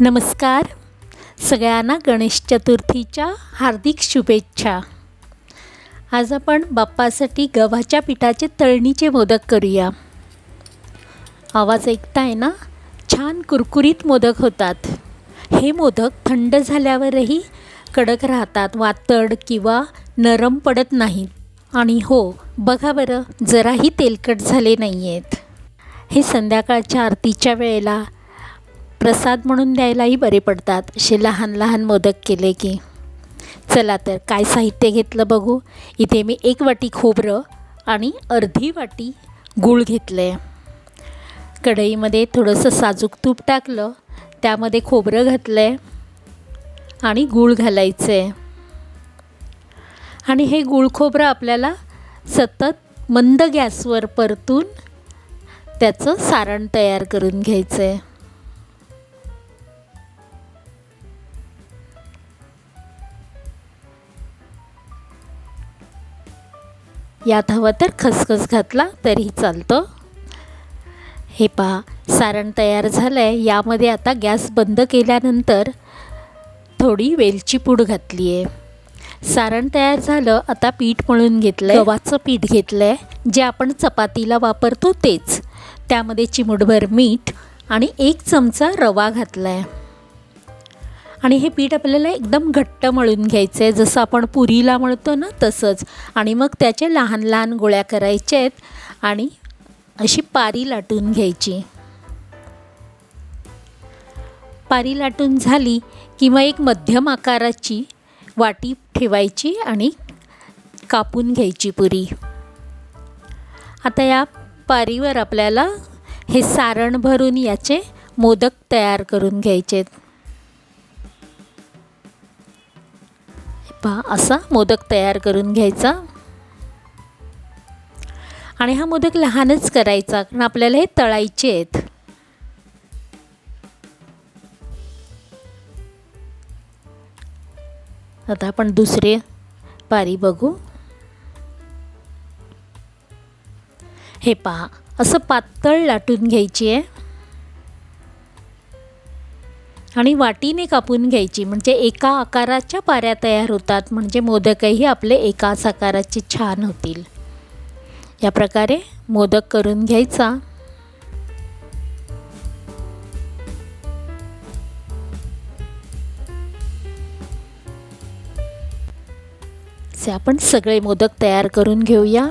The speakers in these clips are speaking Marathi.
नमस्कार. सगळ्यांना गणेश चतुर्थीच्या हार्दिक शुभेच्छा. आज आपण बाप्पासाठी गव्हाच्या पिठाचे तळणीचे मोदक करूया. आवाज ऐकताय ना? छान कुरकुरीत मोदक होतात. हे मोदक थंड झाल्यावरही कडक राहतात वातड किंवा नरम पडत नाहीत आणि हो बघा बरं जराही तेलकट झाले नाही आहेत हे संध्याकाळच्या आरतीच्या वेळेला प्रसाद म्हणून द्यायलाही बरे पडतात. असे लहान लहान मोदक केले की. चला तर काय साहित्य घेतलं बघू. इथे मी एक वाटी खोबरं आणि अर्धी वाटी गूळ घेतलं. आहे कढईमध्ये थोडंसं साजूक तूप टाकलं. त्यामध्ये खोबरं घातलं आहे आणि गूळ घालायचं. आहे आणि हे गूळ खोबरं आपल्याला सतत मंद गॅसवर परतून त्याचं सारण तयार करून घ्यायचं. आहे यात हवं तर खसखस घातला तरी चालतं. हे पहा सारण तयार झालं आहे यामध्ये आता गॅस बंद केल्यानंतर थोडी वेलची पूड घातली आहे सारण तयार झालं आता पीठ मळून घेतलं आहे गव्हाचं पीठ घेतलं आहे जे आपण चपातीला वापरतो तेच. त्यामध्ये चिमुटभर मीठ आणि एक चमचा रवा घातला आहे आणि हे पीठ आपल्याला एकदम घट्ट मळून घ्यायचं आहे जसं आपण पुरीला मळतो ना तसंच. आणि मग त्याचे लहान लहान गोळ्या करायच्या आहेत आणि अशी पारी लाटून घ्यायची. पारी लाटून झाली किंवा एक मध्यम आकाराची वाटी ठेवायची आणि कापून घ्यायची पुरी. आता या पारीवर आपल्याला हे सारण भरून याचे मोदक तयार करून घ्यायचे आहेत पहा असा मोदक तयार करून घ्यायचा. आणि हा मोदक लहानच करायचा कारण आपल्याला हे तळायचे आहेत. आता आपण दुसरे पारी बघू. हे पहा असं पातळ लाटून घ्यायची आहे. आणि वाटीने कापून घ्यायची. म्हणजे एका आकाराच्या पाऱ्या तयार होतात. म्हणजे मोदकही आपले एकाच आकाराचे छान होतील. या प्रकारे मोदक करून घ्यायचा. आपण सगळे मोदक तयार करून घेऊया.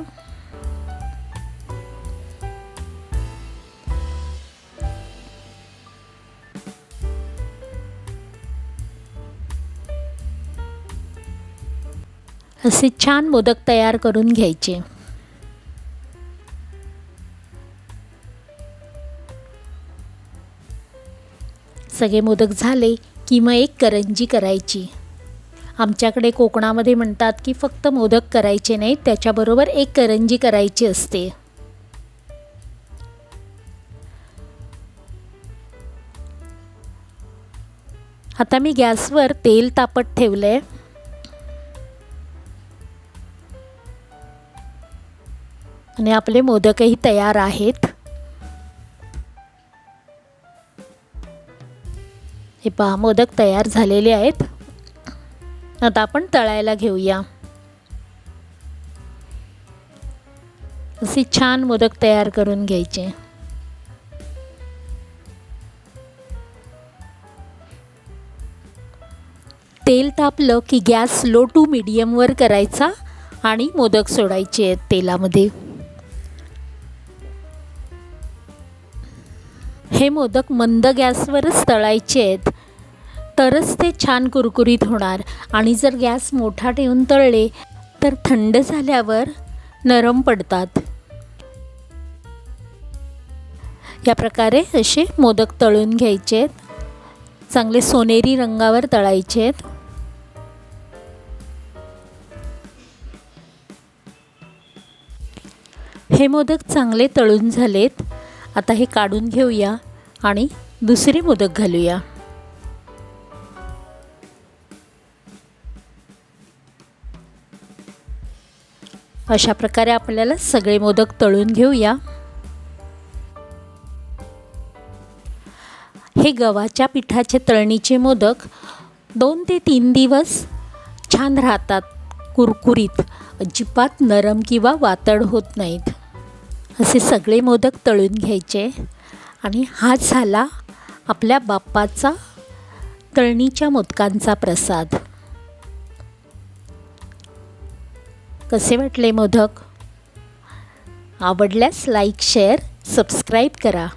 असे छान मोदक तयार करून घ्यायचे. सगळे मोदक झाले की मग एक करंजी करायची. आमच्याकडे कोकणामध्ये म्हणतात की फक्त मोदक करायचे नाही त्याच्याबरोबर एक करंजी करायची असते. आता मी गॅसवर तेल तापत ठेवलं आहे आणि आपले मोदकही तयार आहेत. हे पहा मोदक तयार झालेले आहेत. आता आपण तळायला घेऊया. असे छान मोदक तयार करून घ्यायचे. तेल तापलं की गॅस लो टू मीडियमवर करायचा आणि मोदक सोडायचे आहेत तेलामध्ये. हे मोदक मंद गॅसवरच तळायचे आहेत तरच ते छान कुरकुरीत होणार. आणि जर गॅस मोठा ठेवून तळले तर थंड झाल्यावर नरम पडतात. या प्रकारे असे मोदक तळून घ्यायचे आहेत. चांगले सोनेरी रंगावर तळायचे आहेत. हे मोदक चांगले तळून झालेत. आता हे काढून घेऊया. आणि दुसरे मोदक घालूया. अशा प्रकारे आपल्याला सगळे मोदक तळून घेऊया. हे गव्हाच्या पिठाचे तळणीचे मोदक दोन ते तीन दिवस छान राहतात. कुरकुरीत अजिबात नरम किंवा वातड होत नाहीत. असे सगळे मोदक तळून घ्यायचे. आणि हा झाला आपल्या बाप्पाचा तळणीच्या मोदकांचा प्रसाद. कसे वाटले मोदक? आवडल्यास लाईक शेअर सबस्क्राईब करा.